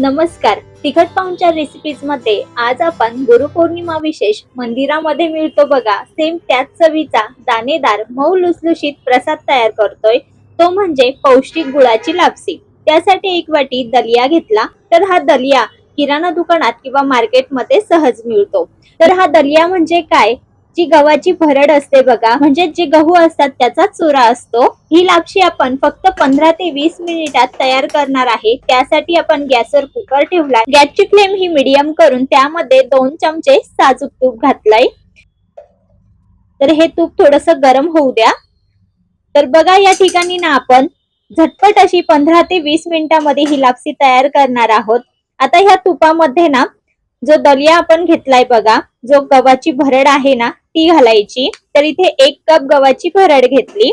नमस्कार. तिखट पाहुणच्या रेसिपीजमध्ये आज आपण गुरुपौर्णिमा विशेष मंदिरामध्ये मिळतो बघा. सेम त्याच चवीचा दाणेदार मऊ लुसलुशीत प्रसाद तयार करतोय. तो म्हणजे पौष्टिक गुळाची लापसी. त्यासाठी एक वाटी दलिया घेतला तर हा दलिया किराणा दुकानात किंवा मार्केटमध्ये सहज मिळतो. तर हा दलिया म्हणजे काय? जी गव्हाची भरड असते बघा म्हणजे जे गहू असतात त्याचा चुरा असतो. ही लापशी आपण फक्त पंधरा ते वीस मिनिटात तयार करणार आहे. त्यासाठी आपण गॅसवर कुकर ठेवला गॅसची फ्लेम ही मिडियम करून त्यामध्ये दोन चमचे साजूक तूप घातलंय. तर हे तूप थोडस गरम होऊ द्या. तर बघा या ठिकाणी ना आपण झटपट अशी पंधरा ते वीस मिनिटांमध्ये ही लापसी तयार करणार आहोत. आता ह्या तुपामध्ये ना जो दलिया आपण घेतलाय बघा जो गव्हाची भरड आहे ना ती घालायची. तर इथे एक कप गव्हाची भरड घेतली.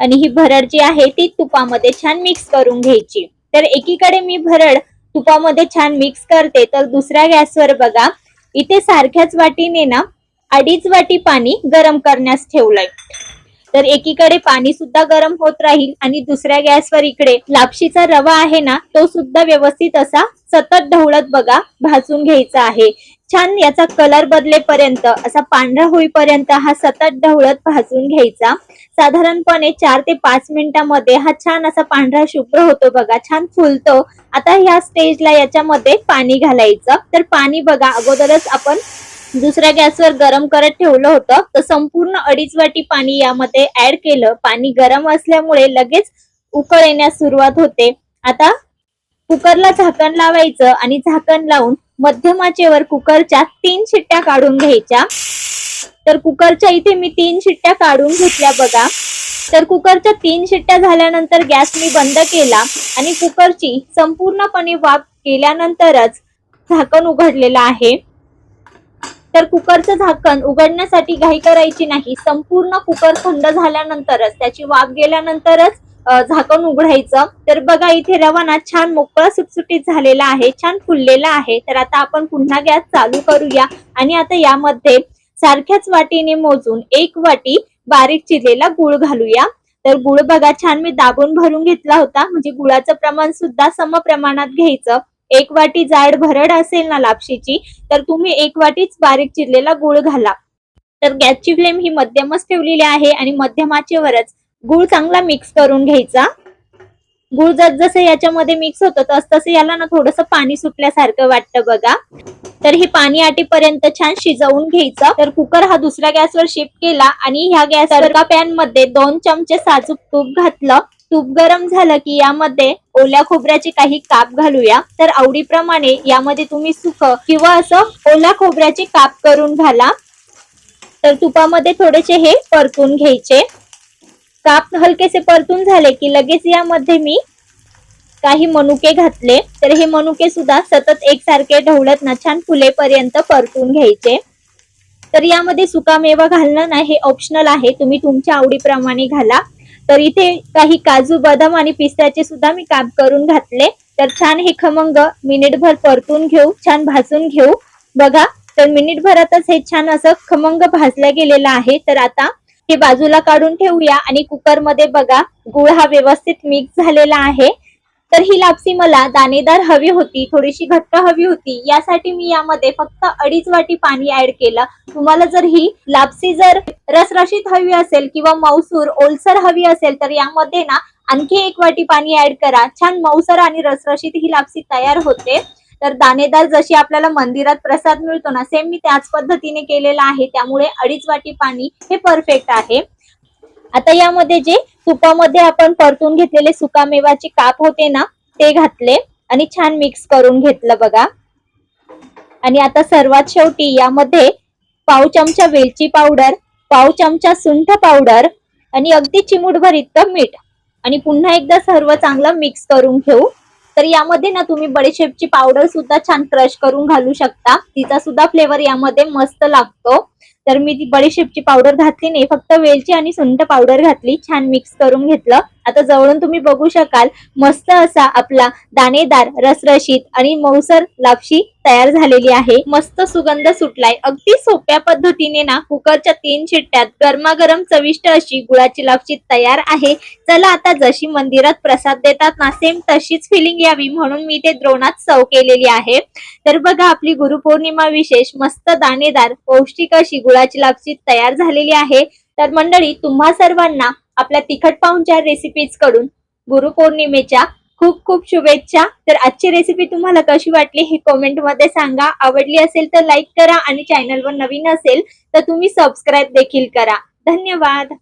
आणि ही भरड जी आहे ती तुपामध्ये छान मिक्स करून घ्यायची. तर एकीकडे मी भरड तुपामध्ये छान मिक्स करते. तर दुसऱ्या गॅसवर बघा इथे सारख्याच वाटीने ना अडीच वाटी पाणी गरम करण्यास ठेवलंय. तर एकीकडे पाणी सुद्धा गरम होत राहील आणि दुसऱ्या गॅसवर इकडे लापशीचा रवा आहे ना तो सुद्धा व्यवस्थित असा सतत ढवळत बघा भाजून घ्यायचा आहे. छान याचा कलर बदलेपर्यंत असा पांढरा होईपर्यंत हा सतत ढवळत भाजून घ्यायचा. साधारणपणे चार ते पाच मिनिटांमध्ये हा छान असा पांढरा शुभ्र होतो बघा छान फुलतो. आता ह्या स्टेजला याच्यामध्ये पाणी घालायचं. तर पाणी बघा अगोदरच आपण दुसऱ्या गॅसवर गरम करत ठेवलं होतं. तर संपूर्ण अडीच वाटी पाणी यामध्ये ऍड केलं. पाणी गरम असल्यामुळे लगेच उकळ येण्यास सुरुवात होते. आता कुकरला झाकण लावायचं आणि झाकण लावून मध्यमाचेवर कुकरच्या तीन शिट्ट्या काढून घ्यायच्या. तर कुकरच्या इथे मी तीन शिट्ट्या काढून घेतल्या बघा. तर कुकरच्या तीन शिट्ट्या झाल्यानंतर गॅस मी बंद केला आणि कुकरची संपूर्णपणे वाफ केल्यानंतरच झाकण उघडलेलं आहे. तर कुकरचं झाकण उघडण्यासाठी घाई करायची नाही. संपूर्ण कुकर थंड झाल्यानंतरच त्याची वाफ गेल्यानंतरच झाकण उघडायचं. तर बघा इथे रवाना छान मोकळा सुटसुटीत झालेला आहे छान फुललेला आहे. तर आता आपण पुन्हा गॅस चालू करूया. आणि आता यामध्ये सारख्याच वाटीने मोजून एक वाटी बारीक चिरलेला गुळ घालूया. तर गुळ बघा छान मी दाबून भरून घेतला होता. म्हणजे गुळाचं प्रमाण सुद्धा सम प्रमाणात घ्यायचं. एक वाटी जाड भरड असेल ना लापशीची तर तुम्ही एक वाटीच बारीक चिरलेला गुळ घाला. तर गॅसची फ्लेम ही मध्यमच ठेवलेली आहे आणि मध्यमाचे वरच गुळ चांगला मिक्स करून घ्यायचा. गुळ जस जसं याच्यामध्ये मिक्स होतं तस तसं याला ना थोडस पाणी सुटल्यासारखं वाटतं बघा. तर हे पाणी आटीपर्यंत छान शिजवून घ्यायचं. तर कुकर हा दुसऱ्या गॅसवर शिफ्ट केला आणि ह्या गॅस एका पॅनमध्ये दोन चमचे साजूक तूप घातलं. तूप गरम झालं की यामध्ये ओल्या खोबऱ्याचे काही काप घालूया. तर आवडीप्रमाणे यामध्ये तुम्ही सुख किंवा असं ओल्या खोबऱ्याचे काप करून घाला. तर तुपामध्ये थोडेसे हे परतून घ्यायचे. काप हलकेसे परतून झाले की लगेच यामध्ये मी काही मनुके घातले. तर हे मनुके सुद्धा सतत एकसारखे ढवळत ना छान फुलेपर्यंत परतून घ्यायचे. तर यामध्ये सुकामेवा घालणं नाही हे ऑप्शनल आहे. तुम्ही तुमच्या आवडीप्रमाणे घाला. तर इथे काही काजू बदाम आणि पिस्त्याचे सुद्धा मी काप करून घातले. तर छान हे खमंग मिनिटभर परतून घेऊ छान भाजून घेऊ. बघा तर मिनिटभरातच हे छान असं खमंग भाजलं गेलेलं आहे. तर आता हे बाजूला काढून ठेवूया आणि कुकरमध्ये बघा गुळ हा व्यवस्थित मिक्स झालेला आहे. तर ही लापसी मला दाणेदार हवी होती थोडीशी घट्ट हवी होती. यासाठी मी यामध्ये फक्त अडीच वाटी पाणी ऍड केलं. तुम्हाला जर ही लापसी जर रसरशीत हवी असेल किंवा मौसूर ओलसर हवी असेल तर यामध्ये ना आणखी एक वाटी पाणी ऍड करा. छान मौसर आणि रसरशीत ही लापसी तयार होते. तर दाणेदार जशी आपल्याला मंदिरात प्रसाद मिळतो ना सेम मी त्याच पद्धतीने केलेला आहे. त्यामुळे अडीच वाटी पाणी हे परफेक्ट आहे. आता यामध्ये जे तुपामध्ये आपण परतून घेतलेले सुकामेवाचे काप होते ना ते घातले आणि छान मिक्स करून घेतलं बघा. आणि आता सर्वात शेवटी यामध्ये पाव चमचा वेलची पावडर पाव चमचा सुंठ पावडर आणि अगदी चिमूटभर इतकं मीठ. आणि पुन्हा एकदा सर्व चांगलं मिक्स करून घेऊ. तर यामध्ये ना तुम्ही बडीशेपची पावडर सुद्धा छान क्रश करून घालू शकता. तिचा सुद्धा फ्लेवर यामध्ये मस्त लागतो. तर मी ती बडीशेपची पावडर घातली नाही फक्त वेलची आणि सुंठ पावडर घातली छान मिक्स करून घेतलं. आता जवळून तुम्ही बघू शकाल मस्त असा आपला दाणेदार रसरशीत आणि मऊसर लापशी तयार झालेली आहे. मस्त सुगंध सुटलाय. अगदी सोप्या पद्धतीने ना कुकरच्या तीन शिट्ट्यात गरमागरम चविष्ट अशी गुळाची लापशी तयार आहे. चला आता जशी मंदिरात प्रसाद देतात ना सेम तशीच फिलिंग यावी म्हणून मी ते द्रोणात सव केलेली आहे. तर बघा आपली गुरुपौर्णिमा विशेष मस्त दाणेदार पौष्टिक अशी गुळाची लापशी तयार झालेली आहे. तर मंडळी तुम्हा सर्वांना आपल्या तिखट पाहुणच्या रेसिपीजकडून गुरुपौर्णिमेच्या खूप खूप शुभेच्छा. तर आजची रेसिपी तुम्हाला कशी वाटली हे कमेंटमध्ये सांगा. आवडली असेल तर लाईक करा आणि चॅनलवर नवीन असेल तर तुम्ही सबस्क्राईब देखील करा. धन्यवाद.